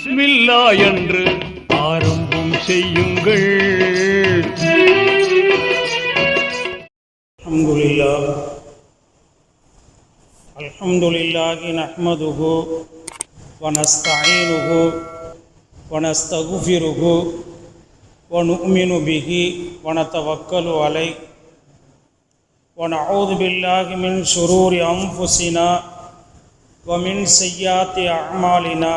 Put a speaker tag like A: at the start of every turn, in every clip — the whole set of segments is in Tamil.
A: பிஸ்மில்லா என்று ஆரம்பம் செய்யுங்கள்
B: الحمد لله الحمد لله نحمده ونستعينه ونستغفره ونؤمن به ونتوكل عليه ونعوذ بالله من شرور أنفسنا ومن سيئات أعمالنا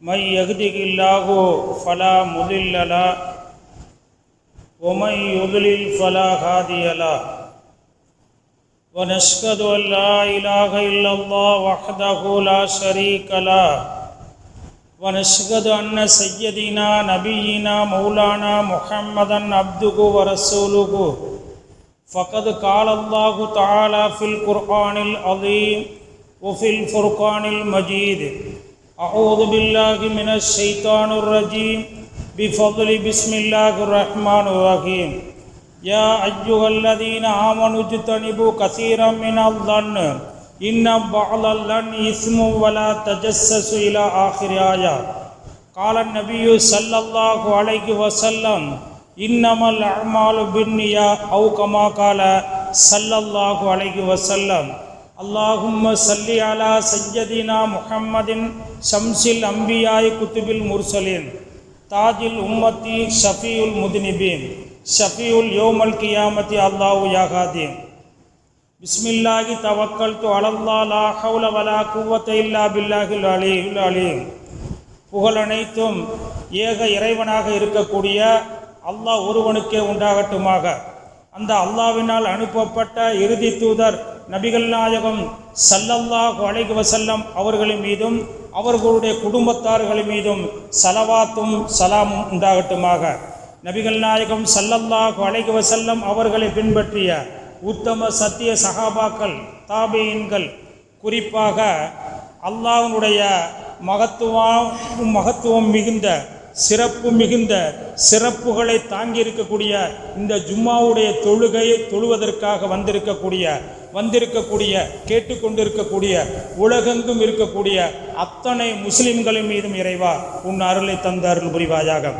B: من يهده الله فلا مضل له ومن يضلل فلا هادي له ونشهد ان لا اله الا الله وحده لا شريك له ونشهد ان سيدنا نبينا مولانا محمدا عبده ورسوله فقد قال الله تعالى في القران العظيم وفي الفرقان المجيد أعوذ بالله من الشيطان الرجيم. بفضل بسم الله الرحمن الرحيم. يا أيها الذين آمنوا اجتنبوا كثيرا من الظن. إن بعض الظن إثم ولا تجسسوا إلى آخر آية. قال النبي صلى الله عليه وسلم إنما الأعمال بالنية أو كما قال صلى الله عليه وسلم. அல்லாஹும்ம சல்லி அலா சையதினா முஹம்மதின் ஷம்சில் அம்பியாய் குத்துபில் முர்சலின் தாஜில் உம்மத்தி ஷஃபியுல் முதினிபீன் ஷஃபியுல் யோமல் கியாமத்தி அல்லாஹு யாகாதீன் பிஸ்மில்லாஹி தவக்கல் து அலல்லா லா ஹவுல வலா குவத்தை இல்லா பில்லாஹில் அலிஹுல் அலீம் புகழ் அனைத்தும் ஏக இறைவனாக இருக்கக்கூடிய அல்லாஹ் ஒருவனுக்கே உண்டாகட்டுமாக. அந்த அல்லாவினால் அனுப்பப்பட்ட இறுதி தூதர் நபிகள் நாயகம் சல்லல்லாஹு அலைஹி வசல்லம் அவர்களின் மீதும் அவர்களுடைய குடும்பத்தார்கள் மீதும் சலவாத்தும் சலாமும் உண்டாகட்டுமாக. நபிகள் நாயகம் சல்லல்லாஹு அலைஹி வசல்லம் அவர்களை பின்பற்றிய உத்தம சத்திய சகாபாக்கள் தாபீன்கள் குறிப்பாக அல்லாஹனுடைய மகத்துவம் மகத்துவம் மிகுந்த சிறப்பு மிகுந்த சிறப்புகளை தாங்கி இருக்கக்கூடிய இந்த ஜும்மாவுடைய தொழுகையை தொழுவதற்காக வந்திருக்கக்கூடிய வந்திருக்கக்கூடிய கேட்டுக்கொண்டிருக்கக்கூடிய உலகெங்கும் இருக்கக்கூடிய அத்தனை முஸ்லிம்களின் மீதும் இறைவா உன் அருளை தந்த புரிவாயாக.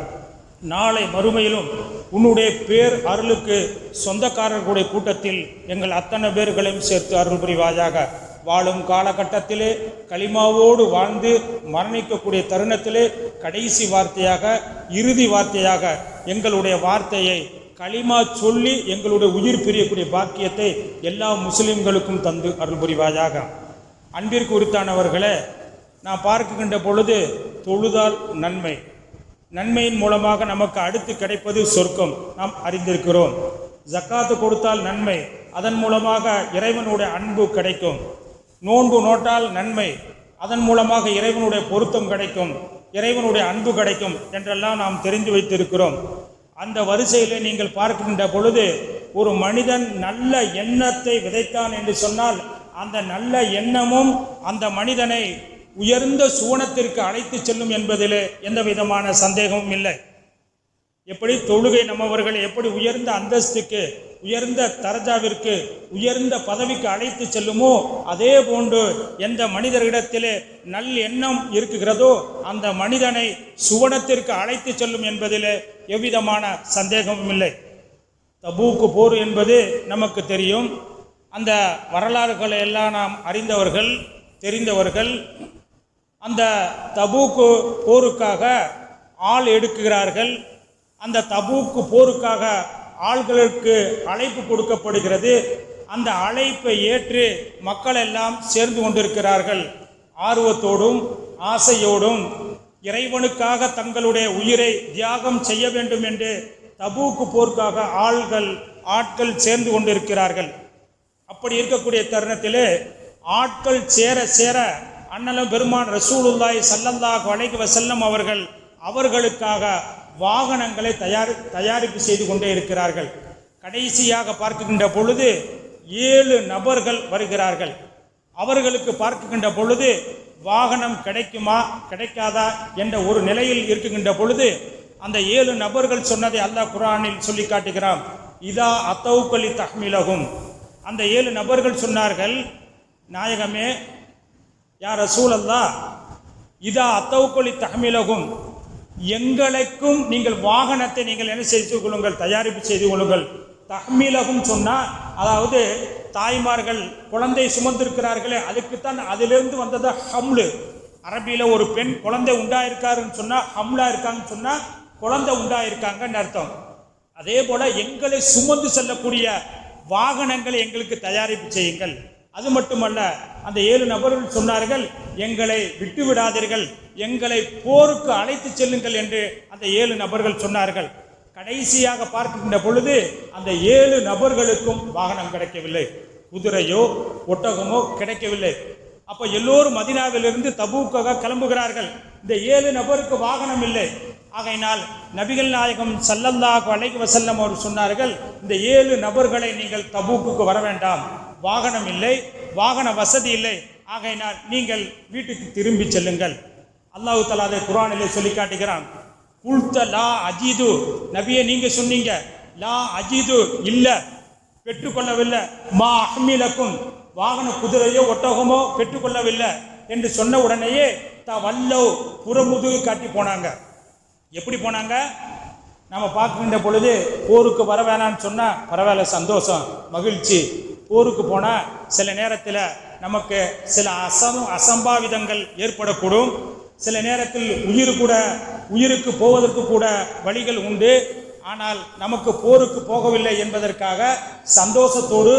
B: நாளை மறுமையிலும் உன்னுடைய பேர் அருளுக்கு சொந்தக்காரர்களுடைய கூட்டத்தில் எங்கள் அத்தனை பேர்களையும் சேர்த்து அருள் புரிவாயாக. வாழும் காலகட்டத்திலே களிமாவோடு வாழ்ந்து மரணிக்கக்கூடிய தருணத்திலே கடைசி வார்த்தையாக இறுதி வார்த்தையாக எங்களுடைய வார்த்தையை களிமா சொல்லி எங்களுடைய உயிர் பிரியக்கூடிய பாக்கியத்தை எல்லா முஸ்லிம்களுக்கும் தந்து அருள் புரிவாயாக அன்பிற்கு உரித்தானவர்களே நான் பார்க்கின்ற பொழுது தொழுதால் நன்மை. நன்மையின் மூலமாக நமக்கு அடுத்து கிடைப்பது சொர்க்கம். நாம் அறிந்திருக்கிறோம். ஜக்காத்து கொடுத்தால் நன்மை. அதன் மூலமாக இறைவனுடைய அன்பு கிடைக்கும். நோன்பு நோட்டால் நன்மை. அதன் மூலமாக இறைவனுடைய பொருத்தம் கிடைக்கும். இறைவனுடைய அன்பு கிடைக்கும் என்றெல்லாம் நாம் தெரிந்து வைத்திருக்கிறோம். அந்த வரிசையில் நீங்கள் பார்க்கின்ற பொழுது ஒரு மனிதன் நல்ல எண்ணத்தை விதைத்தான் என்று சொன்னால் அந்த நல்ல எண்ணமும் அந்த மனிதனை உயர்ந்த சுவனத்திற்கு அழைத்து செல்லும் என்பதில் எந்த விதமான சந்தேகமும் இல்லை. எப்படி தொழுகை நம்மவர்கள் எப்படி உயர்ந்த அந்தஸ்துக்கு உயர்ந்த தரஜாவிற்கு உயர்ந்த பதவிக்கு அழைத்து செல்லுமோ அதே போன்று எந்த மனிதரிடத்திலே நல் எண்ணம் இருக்குகிறதோ அந்த மனிதனை சுவனத்திற்கு அழைத்து செல்லும் என்பதிலே எவ்விதமான சந்தேகமும் இல்லை. தபூக்கு போர் என்பது நமக்கு தெரியும். அந்த வரலாறுகளை எல்லாம் நாம் அறிந்தவர்கள் தெரிந்தவர்கள் அந்த தபூக்கு போருக்காக ஆள் எடுக்குகிறார்கள் அந்த தபூக்கு போருக்காக ஆள்களுக்கு அழைப்பு கொடுக்கப்படுகிறது. அந்த அழைப்பை ஏற்று மக்கள் எல்லாம் சேர்ந்து கொண்டிருக்கிறார்கள். ஆர்வத்தோடும் ஆசையோடும் இறைவனுக்காக தங்களுடைய உயிரை தியாகம் செய்ய வேண்டும் என்று தபூக்கு போருக்காக ஆள்கள் ஆட்கள் சேர்ந்து கொண்டிருக்கிறார்கள். அப்படி இருக்கக்கூடிய தருணத்திலே ஆட்கள் சேர சேர அண்ணலும் பெருமான் ரசூலுல்லாய் சல்லல்லாஹ் வலைக்கு வசல்லம் அவர்கள் அவர்களுக்காக வாகனங்களை தயார் தயாரிப்பு செய்து கொண்டே இருக்கிறார்கள். கடைசியாக பார்க்கின்ற பொழுது ஏழு நபர்கள் வருகிறார்கள். அவர்களுக்கு பார்க்கின்ற பொழுது வாகனம் கிடைக்குமா கிடைக்காதா என்ற ஒரு நிலையில் இருக்குகின்ற பொழுது அந்த ஏழு நபர்கள் சொன்னதை அல்லாஹ் குரானில் சொல்லி காட்டுகிறான். இதா அத்தவுக்கலி தஹ்மிலகும் அந்த ஏழு நபர்கள் சொன்னார்கள் நாயகமே யார் ரசூல் அல்லா இதா அத்தவுக்கொலி தகமிலகும் எங்களுக்கும் நீங்கள் வாகனத்தை நீங்கள் என்ன செய்து கொள்ளுங்கள் தயாரிப்பு செய்து கொள்ளுங்கள். தஹ்மீலகும் சொன்னால் அதாவது தாய்மார்கள் குழந்தை சுமந்திருக்கிறார்களே அதுக்குத்தான் அதிலிருந்து வந்தது ஹம்லு. அரபியில் ஒரு பெண் குழந்தை உண்டாயிருக்காருன்னு சொன்னால் ஹம்லா இருக்காங்கன்னு சொன்னால் குழந்தை உண்டாயிருக்காங்கன்னு அர்த்தம். அதே போல் எங்களை சுமந்து செல்லக்கூடிய வாகனங்களை எங்களுக்கு தயாரிப்பு செய்யுங்கள். அது மட்டுமல்ல அந்த ஏழு நபர்கள் சொன்னார்கள் எங்களை விட்டுவிடாதீர்கள். எங்களை போருக்கு அழைத்து செல்லுங்கள் என்று அந்த ஏழு நபர்கள் சொன்னார்கள். கடைசியாக பார்க்கின்ற பொழுது அந்த ஏழு நபர்களுக்கும் வாகனம் கிடைக்கவில்லை. குதிரையோ ஒட்டகமோ கிடைக்கவில்லை. அப்ப எல்லோரும் மதினாவிலிருந்து தபூக்காக கிளம்புகிறார்கள். இந்த ஏழு நபருக்கு வாகனம் இல்லை. ஆகையினால் நபிகள் நாயகம் ஸல்லல்லாஹு அலைஹி வசல்லம் அவர் சொன்னார்கள் இந்த ஏழு நபர்களை நீங்கள் தபூக்குக்கு வர வேண்டாம். வாகனம் இல்லை வாகன வசதி இல்லை. ஆகையினால் நீங்கள் வீட்டுக்கு திரும்பி செல்லுங்கள். அல்லாஹு தலா அதை குர்ஆனிலே சொல்லி காட்டுகிறான். குல்த லா அஜிது. நபியை நீங்க சொன்னீங்க. லா அஜிது இல்ல. பெற்றுக்கொள்ளவில்லை. மா அஹ்மிலக்கும். வாகன குதிரையோ ஒட்டகமோ பெற்றுக்கொள்ளவில்லை என்று சொன்ன உடனேயே த வல்லோ புறமுதுகு காட்டி போனாங்க. எப்படி போனாங்க? நம்ம பார்க்கின்ற பொழுது போருக்கு வர வேணாம்னு சொன்னால் பரவாயில்ல சந்தோஷம் மகிழ்ச்சி. போருக்கு போன சில நேரத்தில் நமக்கு சில அசம் அசம்பாவிதங்கள் ஏற்படக்கூடும். சில நேரத்தில் உயிர் கூட உயிருக்கு போவதற்கு கூட வழிகள் உண்டு. ஆனால் நமக்கு போருக்கு போகவில்லை என்பதற்காக சந்தோஷத்தோடு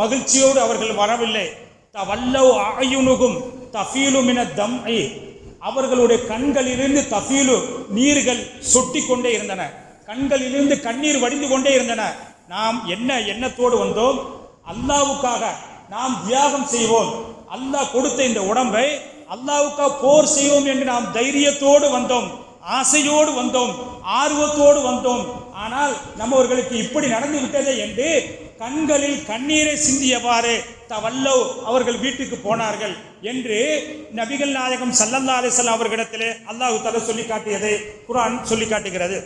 B: மகிழ்ச்சியோடு அவர்கள் வரவில்லை. த தவல்லவ் ஆயுனுகும் தஃபீலுமின தம் அவர்களுடைய கண்களிலிருந்து தஃபீலு நீர்கள் சொட்டி கொண்டே இருந்தன. கண்களிலிருந்து கண்ணீர் வடிந்து கொண்டே இருந்தன. நாம் என்ன எண்ணத்தோடு வந்தோம்? அல்லாவுக்காக நாம் தியாகம் செய்வோம். அல்லாஹ் கொடுத்த இந்த உடம்பை அல்லாவுக்காக போர் செய்வோம் என்று நாம் தைரியத்தோடு வந்தோம். ஆசையோடு வந்தோம். ஆர்வத்தோடு வந்தோம். ஆனால் நம்மவர்களுக்கு இப்படி நடந்து விட்டதே என்று கண்களில் கண்ணீரை சிந்தியவாறு தவல்லோ அவர்கள் வீட்டுக்கு போனார்கள் என்று நபிகள் நாயகம் சல்லல்லா அலிசல்லாம் அவர்களிடத்திலே அல்லாஹு தலை சொல்லி காட்டியதை குரான் சொல்லி காட்டுகிறது.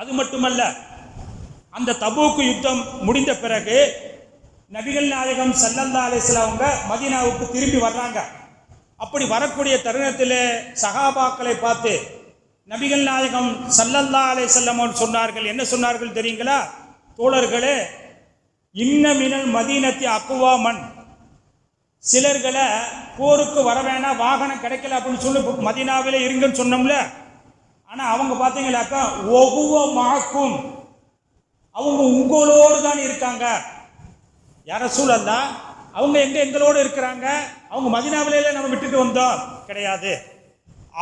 B: அது மட்டுமல்ல அந்த தபூக்கு யுத்தம் முடிந்த பிறகு நபிகள் நாயகம் சல்லல்லா அலிஸ்லாம் அவங்க மதீனாவுக்கு திரும்பி வர்றாங்க. அப்படி வரக்கூடிய தருணத்தில் சகாபாக்களை பார்த்து நபிகள் நாயகம் சல்லல்லா அலே அவர்கள் சொன்னார்கள். என்ன சொன்னார்கள் தெரியுங்களா? தோழர்களே இன்ன மினல் மதீனத்தி அக்குவாமன் சிலர்களை போருக்கு வர வேணாம் வாகனம் கிடைக்கல அப்படின்னு சொல்லி மதீனாவிலே இருங்கன்னு சொன்னோம்ல. ஆனால் அவங்க பார்த்தீங்களாக்கா ஒவ்வொரு மாக்கும். அவங்க உங்களோடு தான் இருக்காங்க. யார சூழல்லா அவங்க எங்க எங்களோடு இருக்கிறாங்க? அவங்க மதினாவிலே நம்ம விட்டுட்டு வந்தோம். கிடையாது.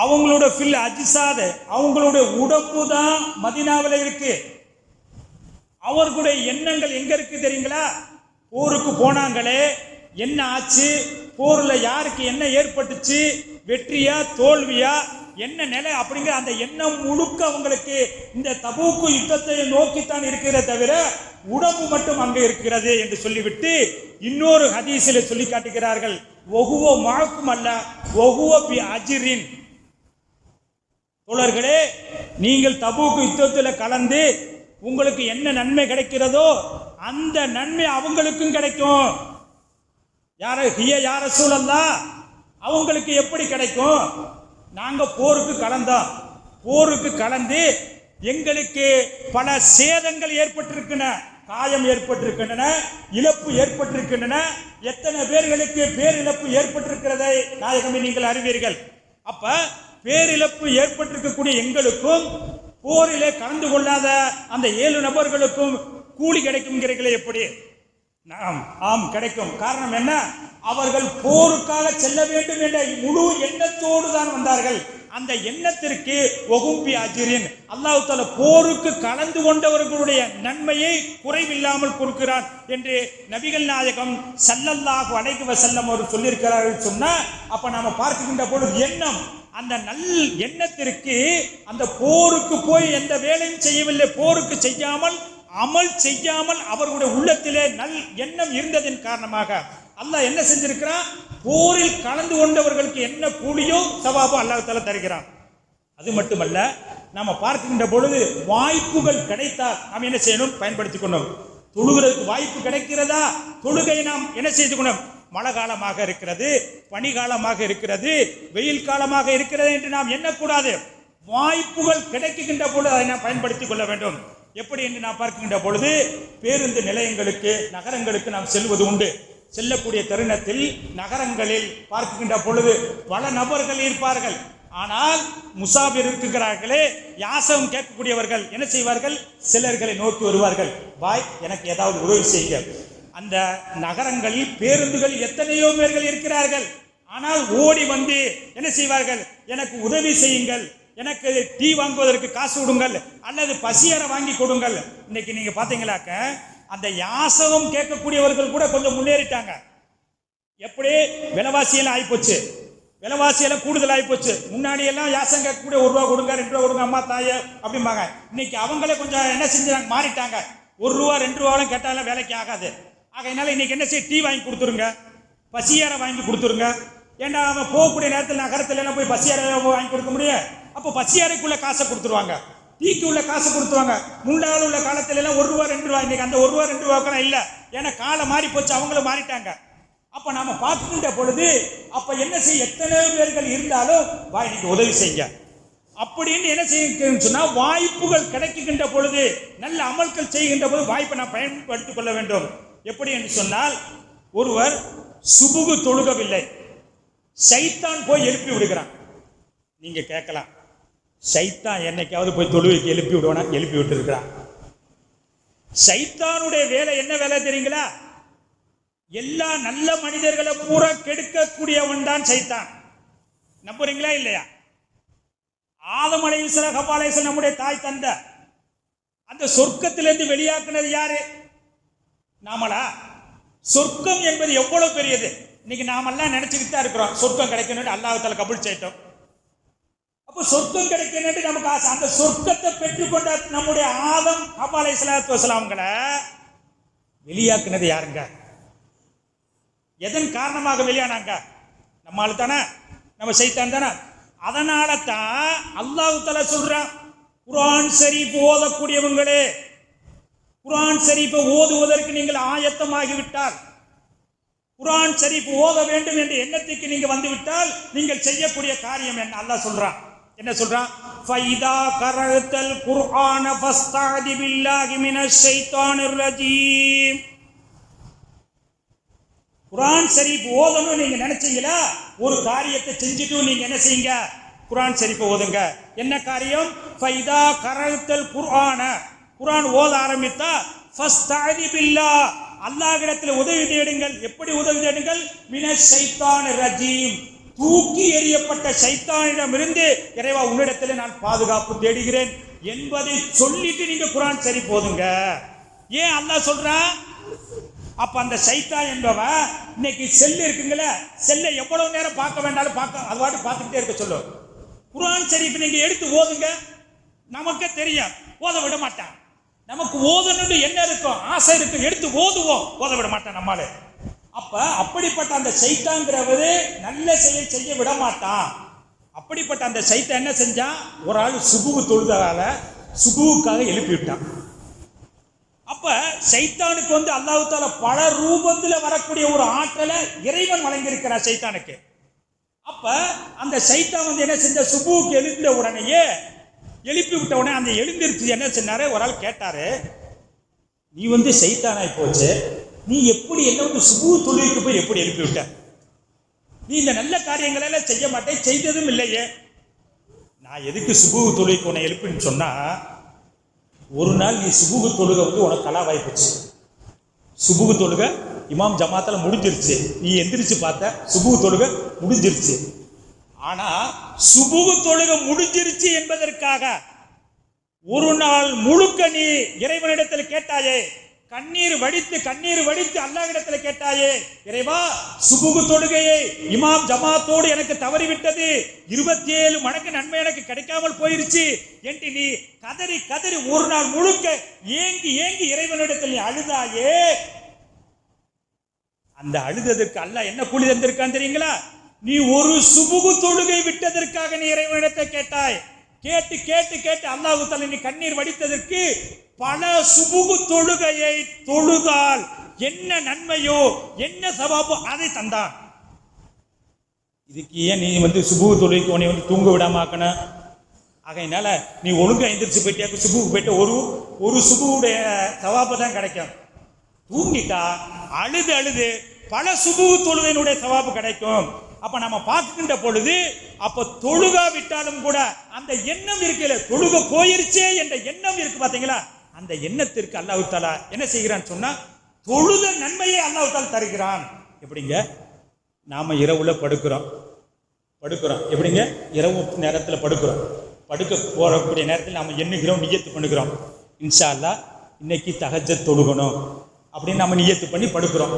B: அவங்களோட ஃபில் அஜிசாது அவங்களுடைய உடம்பு தான் மதினாவில் இருக்கு. அவர்களுடைய எண்ணங்கள் எங்க இருக்கு தெரியுங்களா? போருக்கு போனாங்களே என்ன ஆச்சு? போர்ல யாருக்கு என்ன ஏற்பட்டுச்சு? வெற்றியா தோல்வியா? என்ன நிலை அப்படிங்கிற அந்த எண்ணம் முழுக்க அவங்களுக்கு இந்த தபூக்கு யுத்தத்தை நோக்கித்தான் இருக்கிறதே தவிர உடம்பு மட்டும் அங்கே இருக்கிறது என்று சொல்லிவிட்டு இன்னொரு ஹதீஸில் சொல்லி காட்டுகிறார்கள். ஒகுவோ மாக்கும் அல்ல ஒகுவோ பி அஜிரின். தோழர்களே நீங்கள் தபூக்கு யுத்தத்தில் கலந்து உங்களுக்கு என்ன நன்மை கிடைக்கிறதோ அந்த நன்மை அவங்களுக்கும் கிடைக்கும். யார ஹிய யார சூழல்லா அவங்களுக்கு எப்படி கிடைக்கும்? நாங்கள் போருக்கு கலந்தோம் போருக்கு கலந்து எங்களுக்கு பல சேதங்கள் ஏற்பட்டிருக்கின்றன காயம் ஏற்பட்டிருக்கின்றன இழப்பு ஏற்பட்டிருக்கின்றன. எத்தனை பேர்களுக்கு பேரிழப்பு ஏற்பட்டிருக்கிறதை நாயகமே நீங்கள் அறிவீர்கள். அப்ப பேரிழப்பு ஏற்பட்டிருக்கக்கூடிய எங்களுக்கும் போரிலே கலந்து கொள்ளாத அந்த ஏழு நபர்களுக்கும் கூலி கிடைக்கும்ங்கிறீர்களே எப்படி? நாம் ஆம் கிடைக்கும். காரணம் என்ன? அவர்கள் போருக்காக செல்ல வேண்டும் என்ற முழு எண்ணத்தோடு தான் வந்தார்கள். அந்த எண்ணத்திற்கு ஒகும்பி அஜிரின் அல்லாஹு தால போருக்கு கலந்து கொண்டவர்களுடைய நன்மையை குறைவில்லாமல் கொடுக்கிறான் என்று நபிகள் நாயகம் சல்லல்லாஹு அலைஹி செல்லம் அவர் சொல்லியிருக்கிறார்கள் சொன்னா அப்ப நாம பார்க்கின்ற பொழுது எண்ணம் அந்த நல் எண்ணத்திற்கு அந்த போருக்கு போய் எந்த வேலையும் செய்யவில்லை போருக்கு செய்யாமல் அமல் செய்யாமல் அவர்களுடைய உள்ளத்திலே நல் எண்ணம் இருந்ததின் காரணமாக அல்லாஹ் என்ன செஞ்சிருக்கிறான்? போரில் கலந்து கொண்டவர்களுக்கு என்ன கூலியோ சவாபோ அல்லாஹால தருகிறான். அது மட்டுமல்ல நம்ம பார்க்கின்ற பொழுது வாய்ப்புகள் கிடைத்தால் நாம் என்ன செய்யணும்? பயன்படுத்திக் கொண்டோம் தொழுகிறதுக்கு வாய்ப்பு கிடைக்கிறதா? தொழுகை நாம் என்ன செய்து கொண்டோம் மழை காலமாக இருக்கிறது பனிகாலமாக இருக்கிறது வெயில் காலமாக இருக்கிறது என்று நாம் எண்ணக்கூடாது. வாய்ப்புகள் கிடைக்கின்ற பொழுது அதை நாம் பயன்படுத்திக் கொள்ள வேண்டும். எப்படி என்று நாம் பார்க்கின்ற பொழுது பேருந்து நிலையங்களுக்கு நகரங்களுக்கு நாம் செல்வது உண்டு. செல்லக்கூடிய தருணத்தில் நகரங்களில் பார்க்கின்ற பொழுது பல நபர்கள் இருப்பார்கள். ஆனால் முசாபிர் இருக்கிறார்களே யாசகம் கேட்கக்கூடியவர்கள் என்ன செய்வார்கள்? சிலர்களை நோக்கி வருவார்கள். பாய் எனக்கு ஏதாவது உதவி செய்ய அந்த நகரங்களில் பேருந்துகள் எத்தனையோ பேர்கள் இருக்கிறார்கள். ஆனால் ஓடி வந்து என்ன செய்வார்கள்? எனக்கு உதவி செய்யுங்கள். எனக்கு டீ வாங்குவதற்கு காசு கொடுங்கள் அல்லது பசியார வாங்கி கொடுங்கள். இன்னைக்கு நீங்க பாத்தீங்களாக்க அந்த யாசகம் கேட்கக்கூடியவர்கள் கூட கொஞ்சம் முன்னேறிட்டாங்க. எப்படி? விலைவாசியெல்லாம் ஆகிப்போச்சு ஆயிப்போச்சு கூடுதல் ஆயிப்போச்சு. முன்னாடி எல்லாம் யாசம் கேட்கக்கூடிய ஒரு ரூபா கொடுங்க ரெண்டு ரூபா கொடுங்க அம்மா தாயே அப்படிம்பாங்க. இன்னைக்கு அவங்களே கொஞ்சம் என்ன செஞ்சாங்க மாறிட்டாங்க. ஒரு ரூபா ரெண்டு ரூபாலும் கேட்டாலும் வேலைக்கு ஆகாது. ஆகையினால இன்னைக்கு என்ன செய்ய டீ வாங்கி கொடுத்துருங்க. பசியார வாங்கி கொடுத்துருங்க. ஏன்னா அவன் போகக்கூடிய நேரத்தில் நகரத்துல எல்லாம் போய் பசியார வாங்கி கொடுக்க முடியும்? அப்போ பசியாரைக்குள்ள காசை கொடுத்துருவாங்க. டீக்கு உள்ள காசு கொடுத்துருவாங்க. முன்னாள் உள்ள காலத்துல எல்லாம் ஒரு ரூபா ரெண்டு ரூபா. இன்னைக்கு அந்த ஒரு ரூபா ரெண்டு ரூபாக்கெல்லாம் இல்லை. ஏன்னா காலம் மாறி போச்சு அவங்களும் மாறிட்டாங்க. அப்ப நாம பார்க்கின்ற பொழுது அப்ப என்ன செய்ய எத்தனை பேர்கள் இருந்தாலும் வா இன்னைக்கு உதவி செய்யுங்க. அப்படின்னு என்ன செய்யணும்னு சொன்னா வாய்ப்புகள் கிடைக்குகின்ற பொழுது நல்ல அமல்கள் செய்கின்ற பொழுது வாய்ப்பை நான் பயன்படுத்திக் கொள்ள வேண்டும். எப்படி என்று சொன்னால் ஒருவர் சுபுகு தொழுகவில்லை. சைத்தான் போய் எழுப்பி விடுகிறான். நீங்க கேட்கலாம். சைத்தான் என்னைக்காவது போய் தொழுவைக்கு எழுப்பி விடுவானா? எழுப்பி விட்டுருக்கிறான். சைத்தானுடைய வேலை என்ன வேலை தெரியுங்களா? எல்லா நல்ல மனிதர்களை பூரா கெடுக்கக்கூடியவன் தான் சைத்தான். நம்புறீங்களா இல்லையா? ஆதம் கபாலேசன் நம்முடைய தாய் தந்த. அந்த சொர்க்கத்திலிருந்து வெளியாக்குனது யாரு? நாமளா? சொர்க்கம் என்பது எவ்வளவு பெரியது? இன்னைக்கு நாமெல்லாம் நினைச்சுக்கிட்டு தான் இருக்கிறோம். சொர்க்கம் கிடைக்கணும்னு அல்லாஹால கபுல் செய்தோம். அப்போ சொர்க்கம் கிடைக்கணும் நமக்கு ஆசை. அந்த சொர்க்கத்தை பெற்றுக்கொண்ட நம்முடைய ஆதம் கபாலை சலாத்து வசலாம்களை வெளியாக்குனது யாருங்க? எதன் காரணமாக வெளியானாங்க? நம்மால் தானே நம்ம செய்தான் தானே. அதனால தான் அல்லாஹு தஆலா சொல்றான் குரான் ஷரீஃப் ஓதக்கூடியவங்களே குரான் ஷரீஃபை ஓதுவதற்கு நீங்கள் ஆயத்தமாகிவிட்டால் குரான் சரிப்பு ஓத வேண்டும் என்ற எண்ணத்துக்கு நீங்க வந்துவிட்டால் நீங்கள் செய்யக்கூடிய காரியம் என்ன? அல்லாஹ் சொல்றான். என்ன சொல்றான்? ஃபைதா கரத்தல் குர்ஆன ஃபஸ்தாதி பில்லாஹி மினஷ் ஷைத்தானிர் ரஜீம். குரான் ஷரீஃப் ஓதணும் நீங்க நினைச்சீங்களா? ஒரு காரியத்தை செஞ்சுட்டு நீங்க என்ன செய்யுங்க? குரான் ஷரீஃப் ஓதுங்க. என்ன காரியம்? ஃபைதா கரத்தல் குர்ஆன. குரான் ஓத ஆரம்பித்தா ஃபஸ்தாதி பில்லாஹ். அல்லாஹ்விடத்தில் உதவி தேடுங்கள். எப்படி உதவி தேடுங்கள்? மினஷ் ஷைத்தானிர் ரஜீம். தூக்கி எறியப்பட்ட சைத்தானிடமிருந்து இறைவா உன்னிடத்தில் நான் பாதுகாப்பு தேடுகிறேன். என்பதை சொல்லிட்டு நீங்க குரான் சரி போதுங்க. ஏன் அல்லா சொல்றான் அப்ப அந்த சைத்தான் என்பவன் இன்னைக்கு செல் இருக்குங்களே செல்லை எவ்வளவு நேரம் பார்க்க வேண்டாலும் பார்க்க அது பாட்டு பார்த்துக்கிட்டே இருக்க சொல்லு. குரான் ஷரீஃப் நீங்க எடுத்து ஓதுங்க. நமக்கே தெரியும் ஓத விட மாட்டான். நமக்கு ஓதணும்னு என்ன இருக்கும் ஆசை இருக்கும் எடுத்து ஓதுவோம். ஓத விட மாட்டான் நம்மளே அப்ப அப்படிப்பட்ட அந்த சைத்தாங்கிறவர் நல்ல செயல் செய்ய விட மாட்டான் அப்படிப்பட்ட அந்த சைத்தா என்ன செஞ்சான் ஒரு ஆள் சுபுவு தொழுதலால சுபுவுக்காக எழுப்பி விட்டான் அப்ப சைத்தானுக்கு வந்து அல்லாஹு தால பல ரூபத்துல வரக்கூடிய ஒரு ஆற்றலை இறைவன் வழங்கியிருக்கிறார் சைத்தானுக்கு. அப்ப அந்த சைத்தான் வந்து என்ன செஞ்ச சுபுவுக்கு எழுந்த உடனேயே எழுப்பி விட்ட உடனே அந்த எழுந்திருச்சு என்ன செஞ்சாரு ஒரு ஆள் கேட்டாரு நீ வந்து சைத்தானாய் போச்சு. நீ எப்படி என்ன வந்து சுபு தொழிலுக்கு போய் எப்படி எழுப்பி விட்ட? நீ இந்த நல்ல காரியங்களை எல்லாம் செய்ய மாட்டேன் செய்ததும் இல்லையே. நான் எதுக்கு சுபு தொழிலுக்கு உன்னை எழுப்புன்னு சொன்னா ஒரு நாள் நீ சுபுகு தொழுக வந்து உனக்கு கலாவாய்ப்புச்சு சுபுகு தொழுகை இமாம் ஜமாத்தில் முடிஞ்சிருச்சு. நீ எந்திரிச்சு பார்த்த சுபுகு தொழுக முடிஞ்சிருச்சு. ஆனா சுபுகு தொழுகை முடிஞ்சிருச்சு என்பதற்காக ஒரு நாள் முழுக்க நீ இறைவனிடத்தில் கேட்டாயே கண்ணீர் வடித்து கண்ணீர் வடித்து அல்லாஹ்விடத்தில் கேட்டாயே இறைவா சுபுகு தொழுகையை இமாம் ஜமாத்தோடு எனக்கு தவறிவிட்டது. இருபத்தி ஏழு மடங்கு நன்மை எனக்கு கிடைக்காமல் போயிருச்சு. என்று நீ கதறி கதறி ஒரு நாள் முழுக்க ஏங்கி ஏங்கி இறைவனிடத்தில் நீ அழுதாயே. அந்த அழுததற்கு அல்லாஹ் என்ன கூலி தந்திருக்கான் தெரியுங்களா? நீ ஒரு சுபுகு தொழுகை விட்டதற்காக நீ இறைவனிடத்தை கேட்டாய். கேட்டு கேட்டு கேட்டு அல்லாஹு தலை நீ கண்ணீர் வடித்ததற்கு பல சுபுகு தொழுகையை தொழுதால் என்ன நன்மையோ என்ன சவாபோ அதை தந்தான் இதுக்கு ஏன் நீ வந்து சுபு தொழுகைக்கு உன்னை வந்து தூங்க விடாமக்கண ஆகையினால நீ ஒழுங்காக எந்திரிச்சு போயிட்டே சுபுக்கு போயிட்டு ஒரு ஒரு சுபுவுடைய சவாபை தான் கிடைக்கும். தூங்கிட்டா அழுது அழுது பல சுபு தொழுகையினுடைய சவாபு கிடைக்கும். அப்ப நம்ம பார்க்கின்ற பொழுது அப்ப தொழுகா விட்டாலும் கூட அந்த எண்ணம் இருக்கல தொழுக போயிருச்சே என்ற எண்ணம் இருக்கு பாத்தீங்களா? அந்த எண்ணத்திற்கு அல்லாஹு தாலா என்ன செய்கிறான்னு சொன்னா தொழுத நன்மையை அல்லாஹு தால் தருகிறான். எப்படிங்க? நாம இரவுல படுக்கிறோம். படுக்கிறோம். எப்படிங்க? இரவு நேரத்துல படுக்கிறோம். படுக்க போறக்கூடிய நேரத்தில் நாம எண்ணுகிறோம் நியத்து பண்ணுகிறோம். இன்ஷா அல்லா இன்னைக்கு தகஜ தொழுகணும். அப்படின்னு நம்ம நியத்து பண்ணி படுக்கிறோம்.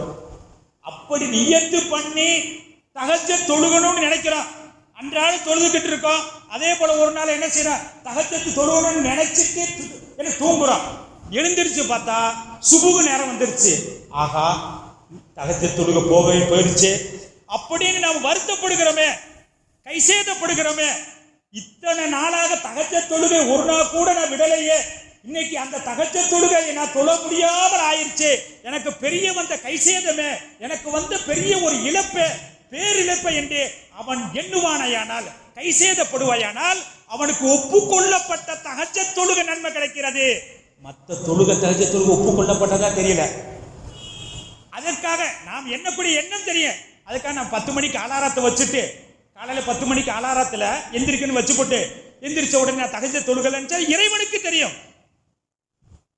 B: அப்படி நியத்து பண்ணி தகச்ச தொழுகணும்னு நினைக்கிறோம் அன்றாட தொழுதுகிட்டு இருக்கோம். அதே போல ஒரு நாள் என்ன செய்யறோம் தகச்சத்து தொழுகணும்னு நினைச்சிட்டு என்ன தூங்குறோம் எழுந்திருச்சு பார்த்தா சுபுகு நேரம் வந்துருச்சு. ஆகா தகச்ச தொழுக போகவே போயிடுச்சு. அப்படின்னு நாம் வருத்தப்படுகிறோமே. கைசேதப்படுகிறோமே இத்தனை நாளாக தகச்ச தொழுகை ஒரு நாள் கூட நான் விடலையே. இன்னைக்கு அந்த தகச்ச தொழுகை நான் தொழ முடியாமல் ஆயிருச்சு. எனக்கு பெரிய வந்த கைசேதமே எனக்கு வந்த பெரிய ஒரு இழப்பு. பேரிழப்பு என்று அவன் எண்ணுவானையானால் கைசேதப்படுவாயானால் அவனுக்கு ஒப்புக்கொள்ளப்பட்ட தகஜ தொழுகை நன்மை கிடைக்கிறது. மற்ற தொழுகை தகஜ தொழுகை ஒப்புக்கொள்ளப்பட்டதா தெரியல. அதற்காக நாம் என்னக்கூடிய எண்ணம் தெரியும். அதுக்காக நான் பத்து மணிக்கு அலாரத்தை வச்சுட்டு காலையில பத்து மணிக்கு அலாரத்துல எந்திரிக்கன்னு வச்சு போட்டு எந்திரிச்ச உடனே தகஜ தொழுகலன்னு இறைவனுக்கு தெரியும்.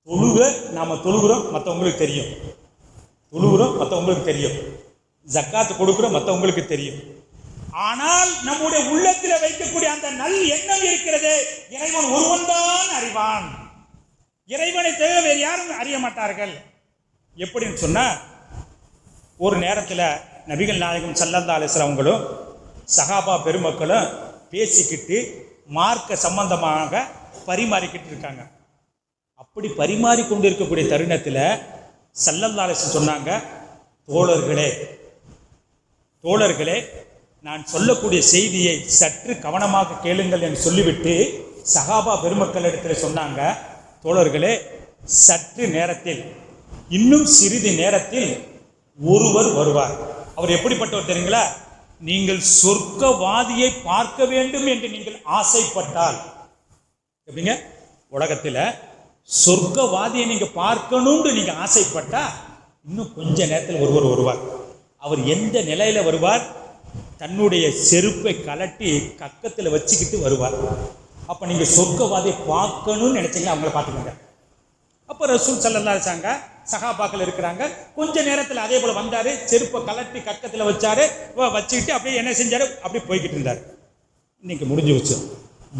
B: தொழுக நாம தொழுகிறோம் மற்றவங்களுக்கு தெரியும். தொழுகிறோம் மற்றவங்களுக்கு தெரியும். ஜக்காத்து கொடுக்குற மற்றவங்களுக்கு தெரியும். ஆனால் நம்முடைய உள்ளத்தில் வைக்கக்கூடிய அந்த நல் எண்ணம் இருக்கிறது இறைவன் ஒருவன் தான் அறிவான். இறைவனை தவிர வேறு யாரும் அறிய மாட்டார்கள். எப்படின்னு சொன்னா ஒரு நேரத்தில் நபிகள் நாயகம் சல்லல்லா அவங்களும் சகாபா பெருமக்களும் பேசிக்கிட்டு மார்க்க சம்பந்தமாக பரிமாறிக்கிட்டு இருக்காங்க. அப்படி பரிமாறிக்கொண்டு இருக்கக்கூடிய தருணத்தில் சல்லந்தாலேசன் சொன்னாங்க தோழர்களே தோழர்களே நான் சொல்லக்கூடிய செய்தியை சற்று கவனமாக கேளுங்கள் என்று சொல்லிவிட்டு சகாபா பெருமக்களிடத்தில் சொன்னாங்க தோழர்களே சற்று நேரத்தில் இன்னும் சிறிது நேரத்தில் ஒருவர் வருவார். அவர் எப்படிப்பட்டவர் தெரியுங்களா? நீங்கள் சொர்க்கவாதியை பார்க்க வேண்டும் என்று நீங்கள் ஆசைப்பட்டால். எப்படிங்க? உலகத்தில் சொர்க்கவாதியை நீங்கள் பார்க்கணும்னு நீங்கள் ஆசைப்பட்டா இன்னும் கொஞ்ச நேரத்தில் ஒருவர் வருவார். அவர் எந்த நிலையில வருவார்? தன்னுடைய செருப்பை கலட்டி கக்கத்தில் வச்சுக்கிட்டு வருவார். அப்ப நீங்க சொர்க்கவாதை பார்க்கணும்னு நினைச்சீங்கன்னா அவங்கள பார்த்துக்கோங்க. அப்போ ரசூல் சல்லல்லா இருக்காங்க சகாபாக்கள் இருக்கிறாங்க. கொஞ்ச நேரத்தில் அதே போல வந்தாரு. செருப்பை கலட்டி கக்கத்தில் வச்சாரு. வச்சுக்கிட்டு அப்படியே என்ன செஞ்சாரு? அப்படியே போய்கிட்டு இருந்தார். இன்னைக்கு முடிஞ்சு வச்சு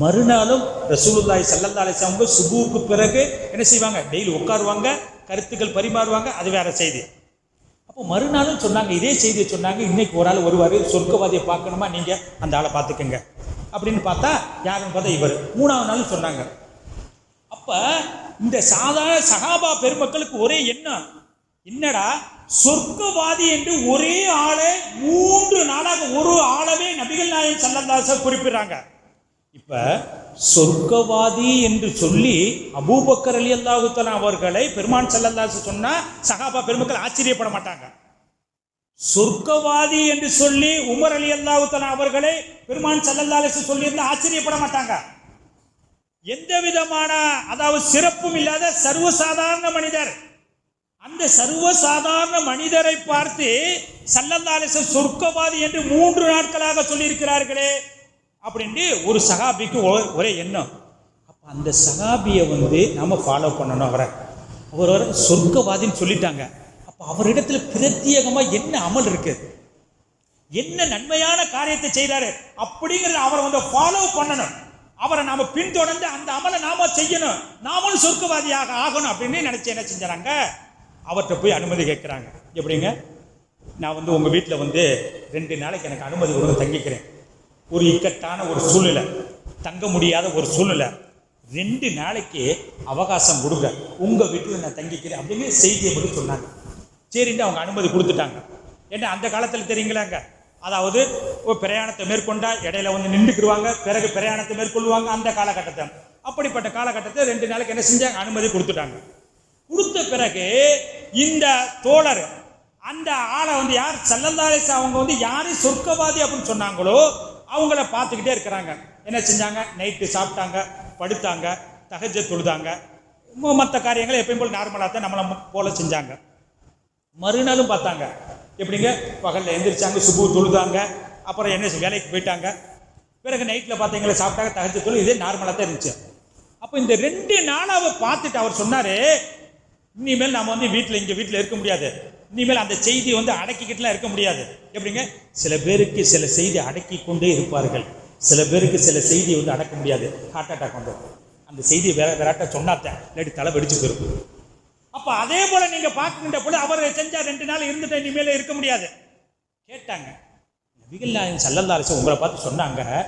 B: மறுநாளும் ரசூலுல்லாய் சல்லல்லா அலைஹி வஸல்லம் பிறகு என்ன செய்வாங்க? டெய்லி உட்காருவாங்க கருத்துக்கள் பரிமாறுவாங்க. அது வேற செய்தி. அப்போ மறுநாளும் சொன்னாங்க இதே செய்தியை சொன்னாங்க இன்னைக்கு ஒரு ஆள் வருவார் சொர்க்கவாதியை பார்க்கணுமா நீங்க? அந்த ஆளை பார்த்துக்கங்க. அப்படின்னு பார்த்தா யாருன்னு பார்த்தா இவர். மூணாவது நாளும் சொன்னாங்க. அப்ப இந்த சாதாரண சகாபா பெருமக்களுக்கு ஒரே எண்ணம். என்னடா சொர்க்கவாதி என்று ஒரே ஆளை மூன்று நாளாக ஒரு ஆளவே நபிகள் நாயகம் சல்லல்லாச குறிப்பிடுறாங்க. இப்ப சொர்க்கவாதி என்று சொல்லி அபூபக்கர் அலி அல்லாஹுத்தலா அவர்களை பெருமான் சல்லல்லாசு சொன்னா சகாபா பெருமக்கள் ஆச்சரியப்பட மாட்டாங்க. சொர்க்கவாதி என்று சொல்லி உமர் அலி அல்லாஹுத்தலா அவர்களை பெருமான் சல்லல்லாசு சொல்லி இருந்தா ஆச்சரியப்பட மாட்டாங்க. எந்த விதமான அதாவது சிறப்பும் இல்லாத சர்வசாதாரண மனிதர். அந்த சர்வசாதாரண மனிதரை பார்த்து சல்லந்தாலேசன் சொர்க்கவாதி என்று மூன்று நாட்களாக சொல்லியிருக்கிறார்களே. அப்படின்ட்டு ஒரு சகாபிக்கு ஒ- ஒரே எண்ணம். அப்போ அந்த சகாபியை வந்து நாம் ஃபாலோ பண்ணணும் அவரை. அவர் வர சொர்க்கவாதின்னு சொல்லிட்டாங்க. அப்போ அவரிடத்துல பிரத்யேகமாக என்ன அமல் இருக்கு? என்ன நன்மையான காரியத்தை செய்கிறாரு அப்படிங்கிறத அவரை வந்து ஃபாலோ பண்ணணும். அவரை நாம பின்தொடர்ந்து அந்த அமலை நாம செய்யணும். நாமளும் சொர்க்கவாதியாக ஆகணும் அப்படின்னு நினைச்சு என்ன செஞ்சாங்க? அவர்கிட்ட போய் அனுமதி கேட்குறாங்க. எப்படிங்க? நான் வந்து உங்கள் வீட்டில் வந்து ரெண்டு நாளைக்கு எனக்கு அனுமதி கொடுங்க தங்கிக்கிறேன். ஒரு இக்கட்டான ஒரு சூழ்நிலை. தங்க முடியாத ஒரு சூழ்நிலை. ரெண்டு நாளைக்கு அவகாசம் கொடுங்க. உங்க வீட்டில் நான் தங்கிக்கிறேன் அப்படின்னு செய்தியை மட்டும் சொன்னாங்க. சரின்ட்டு அவங்க அனுமதி கொடுத்துட்டாங்க. ஏன்னா அந்த காலத்தில் தெரியுங்களாங்க? அதாவது ஒரு பிரயாணத்தை மேற்கொண்டா இடையில வந்து நின்றுக்குருவாங்க பிறகு பிரயாணத்தை மேற்கொள்வாங்க அந்த காலகட்டத்தை. அப்படிப்பட்ட காலகட்டத்தை ரெண்டு நாளைக்கு என்ன செஞ்சாங்க? அனுமதி கொடுத்துட்டாங்க. கொடுத்த பிறகு இந்த தோழர் அந்த ஆளை வந்து யார்? சல்லல்லாலேஸ் அவங்க வந்து யாரு சொர்க்கவாதி அப்படின்னு சொன்னாங்களோ அவங்கள பார்த்துக்கிட்டே இருக்கிறாங்க. என்ன செஞ்சாங்க? நைட்டு சாப்பிட்டாங்க படுத்தாங்க தகஜ தொழுதாங்க. மற்ற காரியங்களை எப்பயும் போல் நார்மலாக தான் நம்மளை போல செஞ்சாங்க. மறுநாளும் பார்த்தாங்க. எப்படிங்க? பகலில் எந்திரிச்சாங்க சுபு தொழுதாங்க. அப்புறம் என்ன வேலைக்கு போயிட்டாங்க. பிறகு நைட்டில் பார்த்தீங்களா சாப்பிட்டாங்க தகஜ தொழு இதே நார்மலாக தான் இருந்துச்சு. அப்போ இந்த ரெண்டு நாளாக பார்த்துட்டு அவர் சொன்னார் இனிமேல் நம்ம வந்து வீட்டில் இங்கே வீட்டில் இருக்க முடியாது. இனிமேல் அந்த செய்தி வந்து அடக்கிக்கிட்டுலாம் இருக்க முடியாது. எப்படிங்க? சில பேருக்கு சில செய்தி அடக்கி கொண்டே இருப்பார்கள். சில பேருக்கு சில செய்தி வந்து அடக்க முடியாது. ஹார்ட் அட்டாக் வந்து. அந்த செய்தி வேற வேறாட்ட சொன்னாத்தேன். இல்லாட்டி தலை வெடிச்சு போயிருக்கும். அப்போ அதே போல நீங்க பார்க்கின்ற போல அவர் செஞ்சா ரெண்டு நாள் இருந்துட்டு இனிமேல் இருக்க முடியாது. கேட்டாங்க. நபிகள் நாயகம் சல்லல்லா உங்களை பார்த்து சொன்னாங்க.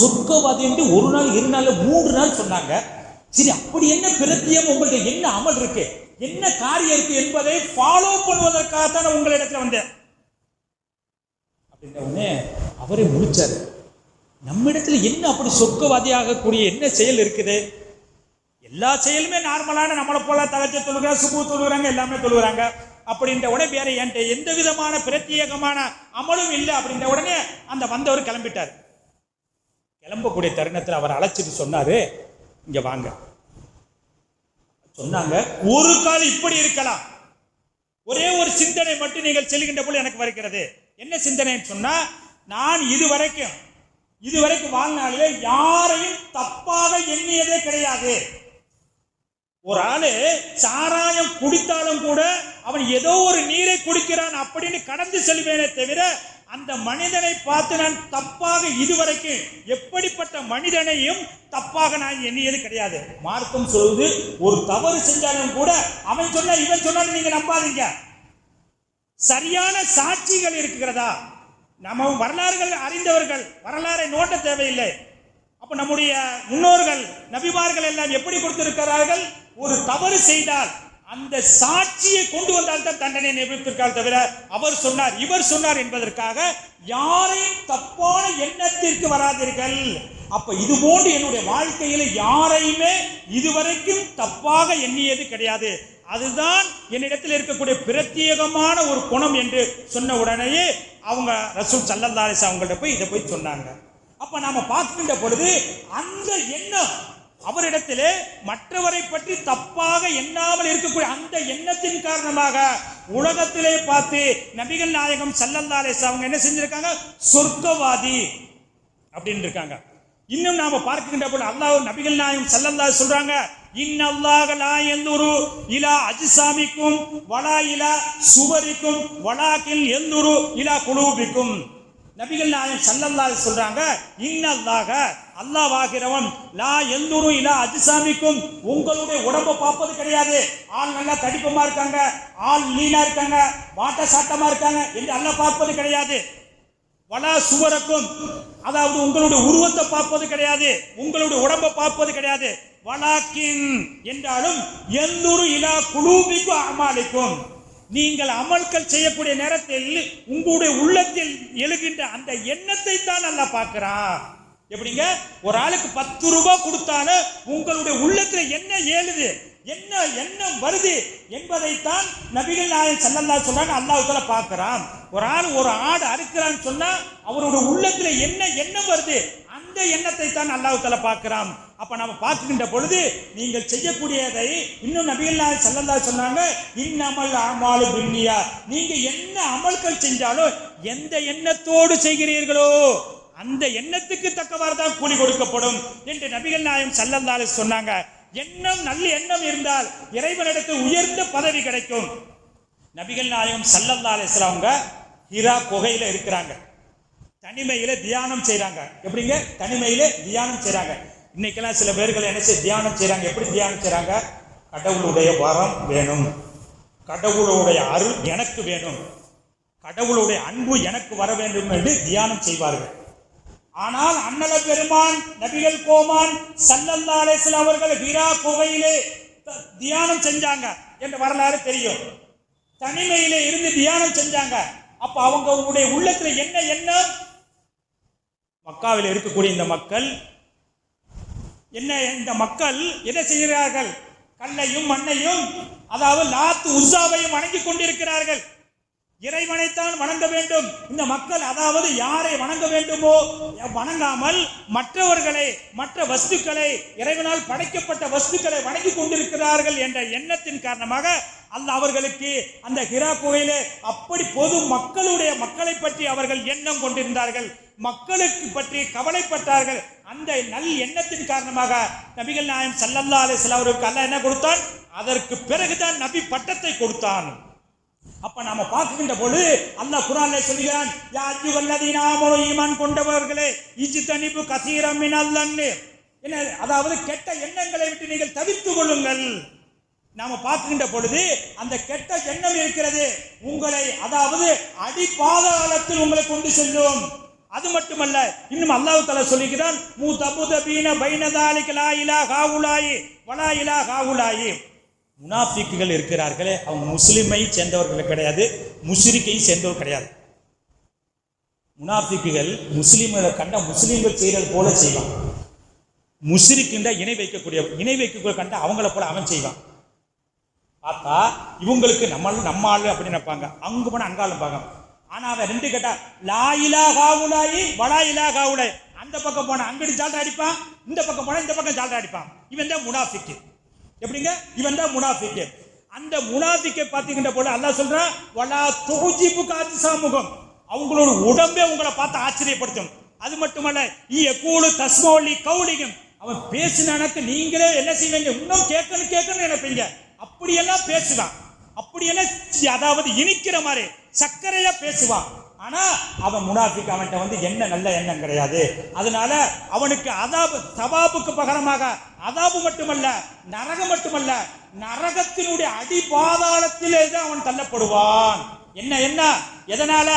B: சொர்க்கவாதி என்று ஒரு நாள் இரு நாள் மூன்று நாள் சொன்னாங்க. சரி அப்படி என்ன பிரத்தியம்? உங்கள்கிட்ட என்ன அமல் இருக்கு? என்ன காரியம் இருக்கு என்பதை ஃபாலோ பண்ணுவதற்காக தான் உங்களிடத்துல வந்தேன். அப்படின்ற உடனே அவரே முடிச்சாரு நம்மிடத்துல என்ன அப்படி சொர்க்கவாதியாகக்கூடிய என்ன செயல் இருக்குது? எல்லா செயலுமே நார்மலான நம்மளை போல தகச்ச தொழுகிறாங்க சுப்பு தொழுகிறாங்க எல்லாமே தொழுகிறாங்க. அப்படின்ற உடனே வேற என்கிட்ட எந்த விதமான பிரத்யேகமான அமலும் இல்லை அப்படின்ற உடனே அந்த வந்தவர் கிளம்பிட்டார். கிளம்பக்கூடிய தருணத்தில் அவர் அழைச்சிட்டு சொன்னாரு இங்க வாங்க. சொன்னாங்க. ஒரு கால் இப்படி இருக்கலாம். ஒரே ஒரு சிந்தனை மட்டும் நீங்கள் செல்கின்ற போல எனக்கு வருகிறது. என்ன சிந்தனைன்னு சொன்னா நான் இதுவரைக்கும் இதுவரைக்கும் வாழ்நாளிலே யாரையும் தப்பாக எண்ணியதே கிடையாது. ஒரு ஆளு சாராயம் குடித்தாலும் கூட அவன் ஏதோ ஒரு நீரை குடிக்கிறான் அப்படின்னு கடந்து செல்வேனே தவிர அந்த மனிதனை பார்த்து நான் தப்பாக இதுவரைக்கும் எப்படிப்பட்ட மனிதனையும் தப்பாக நான் எண்ணியது கிடையாது. மார்க்கம் சொல்வது ஒரு தவறு செஞ்சாலும் கூட அவன் சொன்ன இவன் சொன்னாலும் நீங்க நம்பாதீங்க. சரியான சாட்சிகள் இருக்கிறதா? நம்ம வரலாறுகள் அறிந்தவர்கள் வரலாறை நோட்ட தேவையில்லை. அப்ப நம்முடைய முன்னோர்கள் நபிமார்கள் எல்லாம் எப்படி கொடுத்திருக்கிறார்கள்? ஒரு தவறு செய்தால் அந்த சாட்சியை கொண்டு வந்தால் தான் தண்டனை நியமித்திருக்கார் தவிர அவர் சொன்னார் இவர் சொன்னார் என்பதற்காக யாரையும் தப்பான எண்ணத்திற்கு வராதீர்கள். அப்ப இது போன்று என்னுடைய வாழ்க்கையில யாரையுமே இதுவரைக்கும் தப்பாக எண்ணியது கிடையாது. அதுதான் என்னிடத்தில் இருக்கக்கூடிய பிரத்யேகமான ஒரு குணம் என்று சொன்ன உடனேயே அவங்க ரசூல் சல்லல்லாரிஸ் அவங்கள்ட்ட போய் இதை போய் சொன்னாங்க. அப்ப நாம பார்க்கின்ற பொழுது அந்த எண்ணம் அவரிடத்திலே மற்றவரை பற்றி தப்பாக எண்ணாமல் இருக்கக்கூடிய அந்த எண்ணத்தின் காரணமாக உலகத்திலே பார்த்து நபிகள் நாயகம் சல்லல்லாலேஸ் அவங்க என்ன செஞ்சிருக்காங்க? சொர்க்கவாதி அப்படின்னு இருக்காங்க. இன்னும் நாம பார்க்கின்ற போது அல்லாஹ் நபிகள் நாயகம் சல்லல்லா சொல்றாங்க இன்னல்லாக லா யந்துரு இலா அஜிசாமிக்கும் வலா இலா சுவரிக்கும் வலாக்கில் எந்தூரு இலா குழுவிக்கும் நபிகள் நாயன் சல்லல்லாஹு சொல்றாங்க இன்னல்லாக அல்லாவாகிறவன் லா எந்தூரும் இலா அதிசாமிக்கும் உங்களுடைய உடம்பை பார்ப்பது கிடையாது. ஆள் நல்லா தடிப்பமா இருக்காங்க ஆள் லீனா இருக்காங்க வாட்ட சாட்டமா இருக்காங்க என்று அல்ல பார்ப்பது கிடையாது. வலா சுவரக்கும் அதாவது உங்களுடைய உருவத்தை பார்ப்பது கிடையாது உங்களுடைய உடம்பை பார்ப்பது கிடையாது. வலாக்கின் என்றாலும் எந்தொரு இலா குழுவிக்கும் அமாளிக்கும் நீங்கள் அமல்கள் செய்யக்கூடிய நேரத்தில் உங்களுடைய உள்ளத்தில் எழுகின்ற அந்த எண்ணத்தை தான் நல்லா பார்க்கிறான் எப்படிங்க? ஒரு ஆளுக்கு பத்து ரூபாய் கொடுத்தாலும் உங்களுடைய உள்ளத்துல என்ன ஏழுது? என்ன எண்ணம் வருது என்பதைத்தான் நபிகள் நாயன் செல்லல்லா சொல்றாங்க அல்லாஹ்வுத்தால பார்க்கறான். ஒரு ஆள் ஒரு ஆடு அறுக்கிறான்னு சொன்னா அவரோட உள்ளத்துல என்ன எண்ணம் வருது? அந்த எண்ணத்தை தான் அல்லாஹ்வுத்தால பார்க்கறான். அப்ப நாம பார்க்கின்ற பொழுது நீங்கள் செய்யக்கூடியதை இன்னும் நபிகள் நாயகம் சொன்னாங்க இன்னமல் அமாலு பின்னியா. நீங்க என்ன அமல்கள் செஞ்சாலும் எந்த எண்ணத்தோடு செய்கிறீர்களோ அந்த எண்ணத்துக்கு தக்கவாறு தான் கூலி கொடுக்கப்படும் என்று நபிகள் நாயம் சல்லல்லாலே சொன்னாங்க. எண்ணம் நல்ல எண்ணம் இருந்தால் இறைவனிடத்து உயர்ந்த பதவி கிடைக்கும். நபிகள் நாயகம் சல்லல்லா அவங்க ஹிரா குகையில இருக்கிறாங்க. தனிமையில தியானம் செய்யறாங்க எப்படிங்க? தனிமையில தியானம் செய்யறாங்க இன்னைக்கெல்லாம் சில பேர்கள் என்ன செய்ய தியானம் செய்யறாங்க எப்படி தியானம் செய்யறாங்க கடவுளுடைய வரம் வேணும். கடவுளுடைய அருள் எனக்கு வேணும். கடவுளுடைய அன்பு எனக்கு வர வேண்டும் என்று தியானம் செய்வார்கள். ஆனால் அண்ணல பெருமான் நபிகள் கோமான் சல்லல்லா அலிஸ்லாம் அவர்கள் ஹிரா குகையிலே தியானம் செஞ்சாங்க என்ற வரலாறு தெரியும். தனிமையிலே இருந்து தியானம் செஞ்சாங்க. அப்ப அவங்களுடைய உள்ளத்துல என்ன எண்ணம்? மக்காவில் இருக்கக்கூடிய இந்த மக்கள் என்ன இந்த மக்கள் என்ன செய்கிறார்கள்? கல்லையும் மண்ணையும் அதாவது லாத்து உசாவையும் வணங்கிக் கொண்டிருக்கிறார்கள். இறைவனைத்தான் வணங்க வேண்டும். இந்த மக்கள் அதாவது யாரை வணங்க வேண்டுமோ வணங்காமல் மற்றவர்களை மற்ற வஸ்துக்களை இறைவனால் படைக்கப்பட்ட வஸ்துக்களை வணங்கி கொண்டிருக்கிறார்கள் என்ற எண்ணத்தின் காரணமாக அந்த அவர்களுக்கு அந்த ஹிரா குகையிலே அப்படி பொது மக்களுடைய மக்களை பற்றி அவர்கள் எண்ணம் கொண்டிருந்தார்கள். மக்களுக்கு பற்றி கவலைப்பட்டார்கள். அந்த நல் எண்ணத்தின் காரணமாக நபிகள் நாயம் சல்லல்லா அலிஸ்லாம் அவருக்கு அல்ல என்ன கொடுத்தான்? அதற்கு பிறகுதான் நபி பட்டத்தை கொடுத்தான். அப்ப நாம பார்க்கின்ற பொழுது அல்லாஹ் குர்ஆன்ல சொல்கிறான் யா அய்யுஹல்லதீன ஆமனு ஈமான் கொண்டவர்களே தனிப்பு கசிகிறமின மினல்லன்னு என்ன அதாவது கெட்ட எண்ணங்களை விட்டு நீங்கள் தவிர்த்து கொள்ளுங்கள். நாம பார்க்கின்ற பொழுது அந்த கெட்ட எண்ணம் இருக்கிறது. உங்களை அதாவது அடிப்பாதாளத்தில் உங்களை கொண்டு செல்லும். அது மட்டுமல்ல இன்னும் அல்லாஹு தஆலா சொல்லுகிறான் மூ தபுதபீன பைனதாலிக லா இலா உலாயி வலா இலா உலாயி. முனாஃபிக்குகள் இருக்கிறார்களே அவங்க முஸ்லிமை சேர்ந்தவர்கள் கிடையாது முஸ்ரிக்கை சேர்ந்தவர் கிடையாது. முனாஃபிக்குகள் முஸ்லிம்களை கண்ட முஸ்லிம்கள் செய்கிறது போல செய்வான். முஸ்ரிக்கின்ற இணை வைக்கக்கூடிய இணை வைக்கக்கூடிய கண்ட அவங்கள போல அவன் செய்வான். பார்த்தா இவங்களுக்கு நம்ம நம்ம ஆளு அப்படின்னு நினைப்பாங்க. அங்கு போனால் அங்காலும் பார்க்க ஆனா அவன் ரெண்டு கேட்டா லா இலா காவுலாயி வலா இலா காவுலாய் அந்த பக்கம் போனா அங்கடி ஜால்ரா அடிப்பான் இந்த பக்கம் போனா இந்த பக்கம் ஜால்ரா அடிப்பான். இவன் தான் முனாஃபிக்கு. எப்படிங்க? இவன் தான் முனாஃபிக்கு. அந்த முனாஃபிக்கை பார்த்துக்கின்ற போல அல்லாஹ் சொல்றான் வலா தொகுஜிப்பு காத்து சாமுகம். அவங்களோட உடம்பே உங்களை பார்த்து ஆச்சரியப்படுத்தும். அது மட்டுமல்ல ஈ கூழு தஸ்மோலி கௌலிகம் அவன் பேசினானக்கு நீங்களே என்ன செய்வீங்க? இன்னும் கேட்கணும் கேட்கணும் நினைப்பீங்க. அப்படியெல்லாம் பேசுவான். அப்படியெல்லாம் அதாவது இனிக்கிற மாதிரி சர்க்கரையா பேசுவான் ஆனா அவன் முனாஃபிக் அவன்கிட்ட வந்து என்ன நல்ல எண்ணம் கிடையாது. அதனால அவனுக்கு அதாபு சவாபுக்கு பகரமாக அதாபு மட்டுமல்ல நரகம் மட்டுமல்ல நரகத்தினுடைய அடிபாதாளத்திலே தான் அவன் தள்ளப்படுவான். என்ன என்ன? எதனால?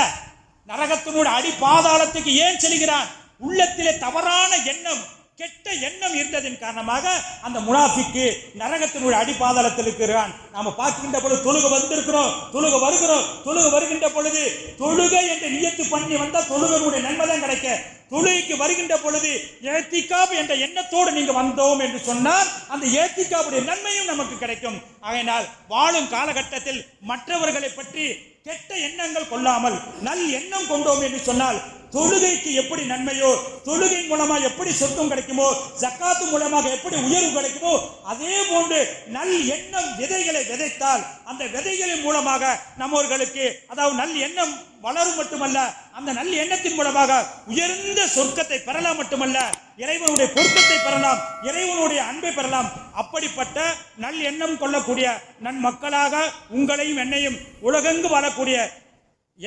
B: நரகத்தினுடைய அடிபாதாளத்துக்கு ஏன் செல்கிறான்? உள்ளத்திலே தவறான எண்ணம் கெட்ட எண்ணம் இருந்ததின் காரணமாக அந்த முனாஃபிக்கு நரகத்தினுடைய அடிப்பாதளத்தில் இருக்கிறான். நாம பார்க்கின்ற பொழுது தொழுக வந்திருக்கிறோம் தொழுக வருகிறோம் தொழுக வருகின்ற பொழுது தொழுக என்று நியத்து பண்ணி வந்தால் தொழுகனுடைய நன்மை தான் கிடைக்க. தொழுகைக்கு வருகின்ற பொழுது ஏத்திக்காப் என்ற எண்ணத்தோடு நீங்க வந்தோம் என்று சொன்னால் அந்த ஏத்திக்காவுடைய நன்மையும் நமக்கு கிடைக்கும். ஆகையினால் வாழும் காலகட்டத்தில் மற்றவர்களை பற்றி கெட்ட எண்ணங்கள் கொள்ளாமல் நல் எண்ணம் கொண்டோம் என்று சொன்னால் தொழுகைக்கு எப்படி நன்மையோ தொழுகை மூலமா எப்படி சொர்க்கம் கிடைக்குமோ ஜக்காத்து மூலமாக எப்படி உயர்வு கிடைக்குமோ அதே போன்று நல் எண்ணம் விதைகளை விதைத்தால் அந்த விதைகளின் மூலமாக நம்மவர்களுக்கு அதாவது நல் எண்ணம் வளரும் மட்டுமல்ல அந்த நல் எண்ணத்தின் மூலமாக உயர்ந்த சொர்க்கத்தை பெறலாம் மட்டுமல்ல இறைவனுடைய பொருத்தத்தை பெறலாம் இறைவனுடைய அன்பை பெறலாம். அப்படிப்பட்ட நல் எண்ணம் கொள்ளக்கூடிய நன்மக்களாக உங்களையும் என்னையும் உலகெங்கு வாழக்கூடிய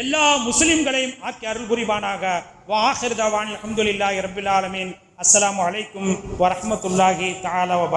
B: எல்லா முஸ்லிம்களையும் ஆக்கி அருள் புரிவானாக. வாஹிர் தவானி அஹமதுல்லாஹி ரபில் ஆலமீன். அஸ்ஸலாமு அலைக்கும் வரஹ்மத்துல்லாஹி தஆலா வ